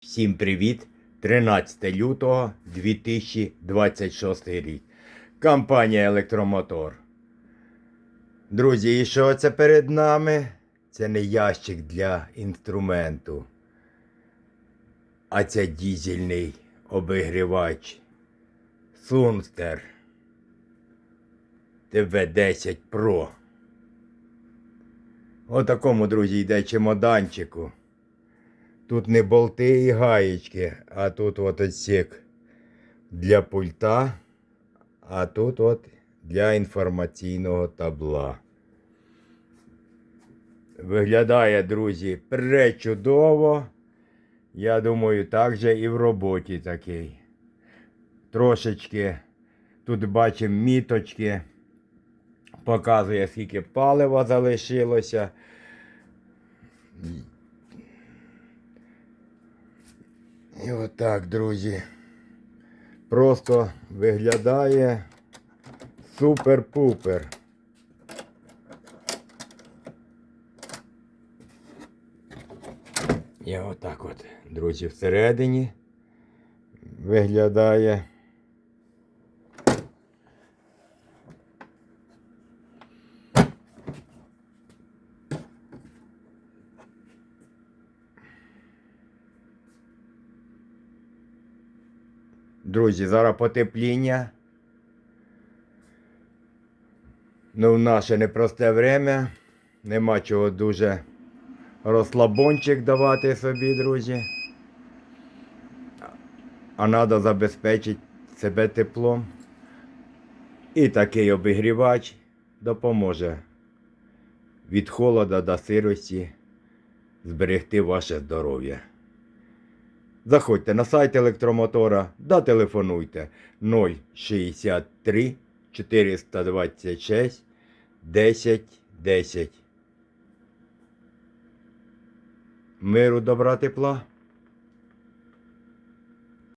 Всім привіт! 13 лютого 2026 рік. Компанія Електромотор. Друзі, і що це перед нами? Це не ящик для інструменту, а це дізельний обігрівач Сунстер ТВ-10 Pro. Отакому, друзі, йде чемоданчику. Тут не болти і гаєчки, а тут от отсік для пульта, а тут от для інформаційного табла. Виглядає, друзі, пречудово. Я думаю, так же і в роботі такий. Трошечки тут бачимо міточки. Показує, скільки палива залишилося. І отак, друзі. Просто виглядає супер-пупер. І отак от, друзі, всередині виглядає. Друзі, зараз потепління. Ну, в наше непросте время. Нема чого дуже розслабончик давати собі, друзі. А треба забезпечити себе теплом. І такий обігрівач допоможе від холода до сирості зберегти ваше здоров'я. Заходьте на сайт електромотора да телефонуйте 063 426 10 10. Миру добра тепла.